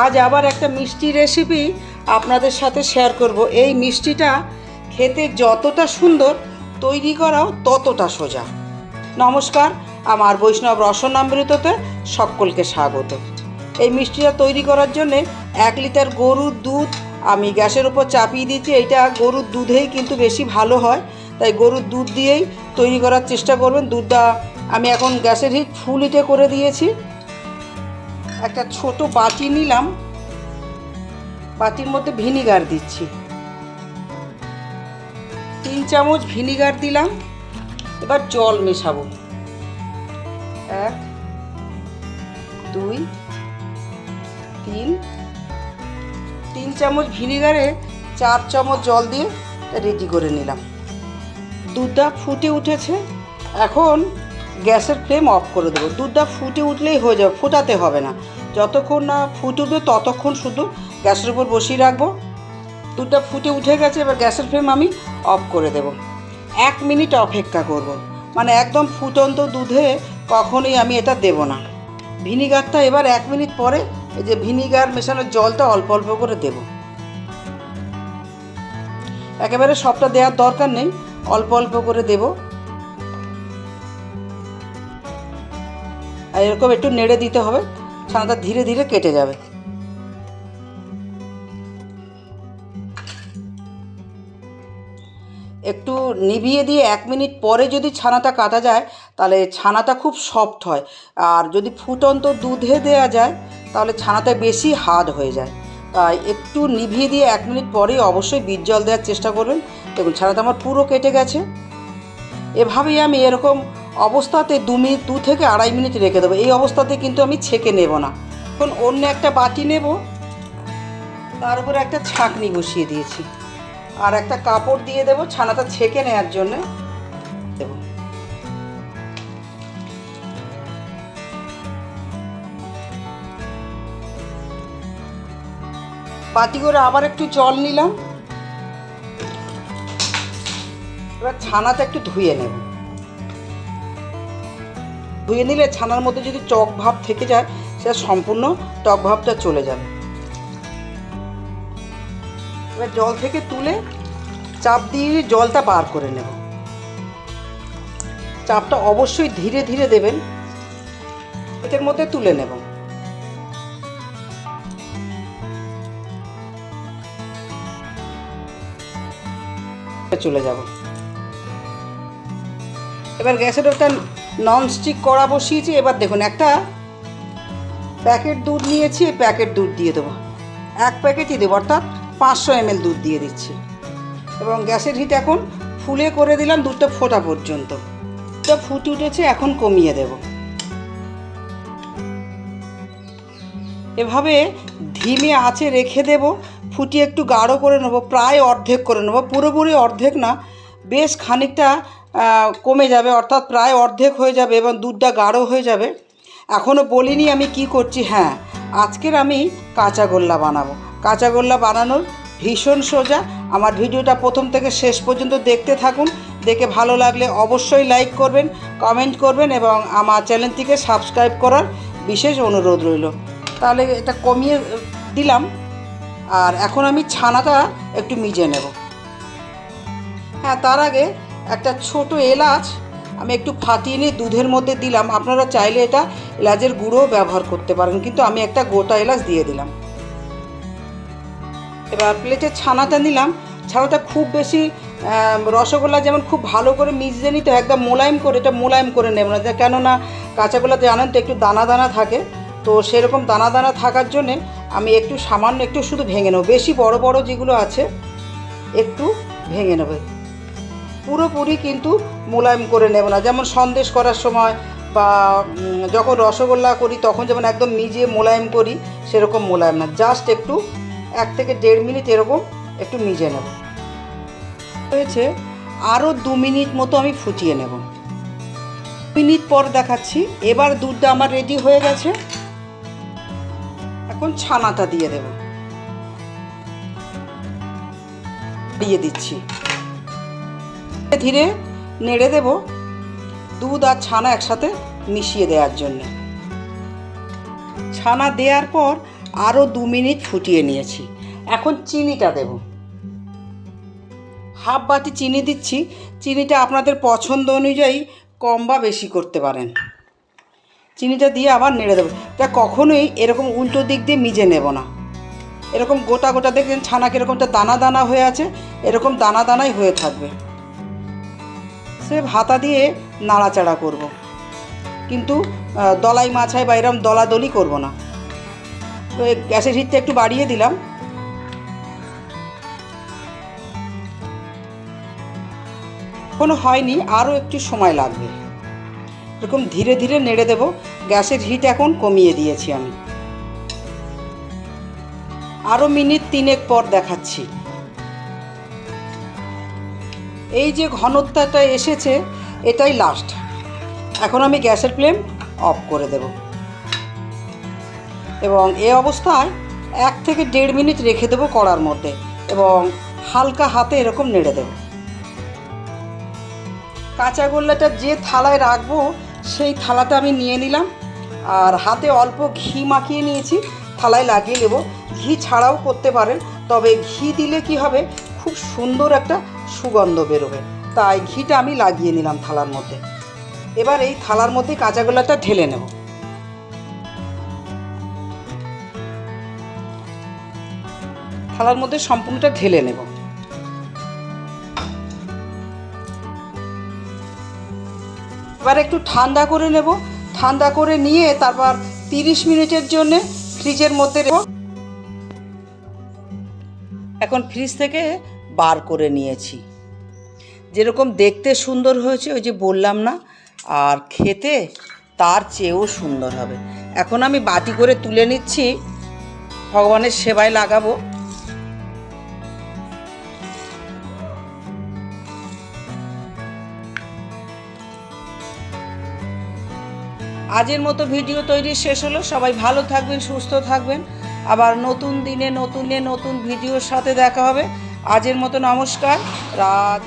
আজ আবার একটা মিষ্টি রেসিপি আপনাদের সাথে শেয়ার করব। এই মিষ্টিটা খেতে যতটা সুন্দর, তৈরি করাও ততটা সোজা। নমস্কার, আমার বৈষ্ণব রসনামৃততে সকলকে স্বাগত। এই মিষ্টিটা তৈরি করার জন্যে এক লিটার গরুর দুধ, আমি গ্যাসের উপর চাপিয়ে দিয়েছি। এটা গরুর দুধেই কিন্তু বেশি ভালো হয়, তাই গরুর দুধ দিয়েই তৈরি করার চেষ্টা করবেন। দুধটা আমি এখন গ্যাসের হিট ফুল হিটে করে দিয়েছি। একটা ছোট বাটি নিলাম। বাটির মধ্যে ভিনিগার দিচ্ছি। তিন চামচ ভিনিগার দিলাম। এবার জল মেশাবো। এক, দুই, তিন। তিন চামচ ভিনিগারে চার চামচ জল দিয়ে রেডি করে নিলাম। দুধটা ফুটে উঠেছে। এখন গ্যাসের ফ্লেম অফ করে দেবো। দুধটা ফুটে উঠলেই হয়ে যাবে, ফোটাতে হবে না। যতক্ষণ না ফুটে উঠবে, ততক্ষণ শুধু গ্যাসের উপর বসিয়ে রাখব। দুধটা ফুটে উঠে গেছে, এবার গ্যাসের ফ্লেম আমি অফ করে দেব। এক মিনিট অপেক্ষা করব। মানে একদম ফুটন্ত দুধে কখনোই আমি এটা দেব না। ভিনিগারটা এবার এক মিনিট পরে এই যে ভিনিগার মেশানোর জলটা অল্প অল্প করে দেব। একেবারে সবটা দেওয়ার দরকার নেই, অল্প অল্প করে দেব। আর এরকম একটু নেড়ে দিতে হবে, ছানাটা ধীরে ধীরে কেটে যাবে। একটু নিভিয়ে দিয়ে এক মিনিট পরে যদি ছানাটা কাটা যায়, তাহলে ছানাটা খুব সফট হয়। আর যদি ফুটন্ত দুধে দেওয়া যায়, তাহলে ছানাটা বেশি হার্ড হয়ে যায়। তাই একটু নিভিয়ে দিয়ে এক মিনিট পরেই অবশ্যই বীজ জল দেওয়ার চেষ্টা করবেন। দেখুন, ছানাটা আমার পুরো কেটে গেছে। এভাবেই আমি এরকম অবস্থাতে দু মিনিট, দু থেকে আড়াই মিনিট রেখে দেবো। এই অবস্থাতে কিন্তু আমি ছেঁকে নেব না। এখন অন্য একটা বাটি নেব। তার উপরে একটা ছাঁকনি বসিয়ে দিয়েছি। আর একটা কাপড় দিয়ে দেবো ছানাটা ছেঁকে নেওয়ার জন্যে। দেবো। বাটি করে আবার একটু জল নিলাম। এবার ছানাটা একটু ধুয়ে নেব। ধুয়ে নিলে ছানার মধ্যে যদি টক ভাব থেকে যায় সেটা সম্পূর্ণ টক ভাবটা চলে যাবে। এবার জল থেকে তুলে চাপ দিয়ে জলটা বার করে নেব। চাপটা অবশ্যই ধীরে ধীরে দেবেন। এটার মধ্যে তুলে নেব। চলে যাব। এবার গ্যাসের একটা ননস্টিক কড়া বসিয়েছি, এবার দেখুন, একটা প্যাকেট দুধ নিয়েছি প্যাকেট দুধ দিয়ে দেবো। এক প্যাকেটই দেবো, অর্থাৎ পাঁচশো এমএল দুধ দিয়ে দিচ্ছি। এবং গ্যাসের হিট এখন ফুলে করে দিলাম দুধটা ফোটা পর্যন্ত। দুধটা ফুটে উঠেছে, এখন কমিয়ে দেব। এভাবে ধিমে আঁচে রেখে দেব, ফুটিয়ে একটু গাঢ় করে নেব, প্রায় অর্ধেক করে নেব, পুরোপুরি অর্ধেক না, বেশ খানিকটা কমে যাবে, অর্থাৎ প্রায় অর্ধেক হয়ে যাবে এবং দুধটা গাঢ় হয়ে যাবে। এখনও বলিনি আমি কি করছি হ্যাঁ আজকের আমি কাঁচা গোল্লা বানাবো। কাঁচা গোল্লা বানানোর ভীষণ সোজা। আমার ভিডিওটা প্রথম থেকে শেষ পর্যন্ত দেখতে থাকুন। দেখে ভালো লাগলে অবশ্যই লাইক করবেন কমেন্ট করবেন এবং আমার চ্যানেলটিকে সাবস্ক্রাইব করার বিশেষ অনুরোধ রইল। তাহলে এটা কমিয়ে দিলাম। আর এখন আমি ছানাটা একটু মিজে নেব। হ্যাঁ তার আগে একটা ছোট এলাচ আমি একটু ফাটিয়ে নিয়ে দুধের মধ্যে দিলাম। আপনারা চাইলে এটা এলাচের গুঁড়োও ব্যবহার করতে পারেন, কিন্তু আমি একটা গোটা এলাচ দিয়ে দিলাম। এবার প্লেটে ছানাটা নিলাম। ছানাটা খুব বেশি রসগোল্লা যেমন খুব ভালো করে মিশিয়ে নিতে একদম মোলায়েম করে, এটা মোলায়েম করে নেব না। কেননা কাঁচাগোল্লাতে জানেন তো, একটু দানা দানা থাকে। তো সেরকম দানা দানা থাকার জন্যে আমি একটু সামান্য একটু শুধু ভেঙে নেব। বেশি বড় বড় যেগুলো আছে, একটু ভেঙে নেবে। পুরোপুরি কিন্তু মোলায়েম করে নেব না। যেমন সন্দেশ করার সময় বা যখন রসগোল্লা করি, তখন যেমন একদম মিজিয়ে মোলায়েম করি, সেরকম মোলায়েম না। জাস্ট একটু এক থেকে দেড় মিনিট এরকম একটু মিজে নেব। হয়েছে আরও দু মিনিট মতো আমি ফুটিয়ে নেব। মিনিট পর দেখাচ্ছি। এবার দুধটা আমার রেডি হয়ে গেছে। এখন ছানাটা দিয়ে দেব। দিয়ে দিচ্ছি। ধীরে ধীরে নেড়ে দেব দুধ আর ছানা একসাথে মিশিয়ে দেওয়ার জন্য। ছানা দেওয়ার পর আরও দু মিনিট ফুটিয়ে নিয়েছি। এখন চিনিটা দেব। হাফ বাটি চিনি দিচ্ছি। চিনিটা আপনাদের পছন্দ অনুযায়ী কম বা বেশি করতে পারেন। চিনিটা দিয়ে আবার নেড়ে দেবো। এটা কখনোই এরকম উল্টো দিক দিয়ে মিজে নেব না। এরকম গোটা গোটা দেখবেন ছানা কীরকমটা দানা দানা হয়ে আছে, এরকম দানা দানাই হয়ে থাকবে। সে হাতা দিয়ে নাড়াচাড়া করব। কিন্তু দলাই মাছায় বা এরকম দলাদলি করব না। তো গ্যাসের হিটটা একটু বাড়িয়ে দিলাম। কোনো হয়নি, আরও একটু সময় লাগবে। এরকম ধীরে ধীরে নেড়ে দেব। গ্যাসের হিট এখন কমিয়ে দিয়েছি আমি। আরও মিনিট তিনেক পর দেখাচ্ছি। এই যে ঘনত্বটা এসেছে, এটাই লাস্ট এখন আমি গ্যাসের ফ্লেম অফ করে দেব। এবং এ অবস্থায় এক থেকে দেড় মিনিট রেখে দেবো কড়ার মধ্যে এবং হালকা হাতে এরকম নেড়ে দেবো। কাঁচা গোল্লাটা যে থালায় রাখব, সেই থালাটা আমি নিয়ে নিলাম আর হাতে অল্প ঘি মাখিয়ে নিয়েছি, থালায় লাগিয়ে নেব। ঘি ছাড়াও করতে পারেন, তবে ঘি দিলে কি হবে, খুব সুন্দর একটা সুগন্ধ বেরোবে। তাই ঘিটা আমি লাগিয়ে নিলাম থালার মধ্যে। এবার এই থালার মধ্যে কাঁচা গোল্লাটা ঢেলে নেব। থালার মধ্যে সম্পূর্ণটা ঢেলে নেব। এবার একটু ঠান্ডা করে নেব। ঠান্ডা করে নিয়ে তারপর তিরিশ মিনিটের জন্যে ফ্রিজের মধ্যে এখন ফ্রিজ থেকে বার করে নিয়েছি। যেরকম দেখতে সুন্দর হয়েছে, ওই যে বললাম না, আর খেতে তার চেয়েও সুন্দর হবে। এখন আমি বাটি করে তুলে নিচ্ছি, ভগবানের সেবায় লাগাবো। আজের মতো ভিডিও তৈরি শেষ হলো। সবাই ভালো থাকবেন, সুস্থ থাকবেন। আবার নতুন দিনে নতুনে, নতুন ভিডিওর সাথে দেখা হবে। আজের মতো নমস্কার রাত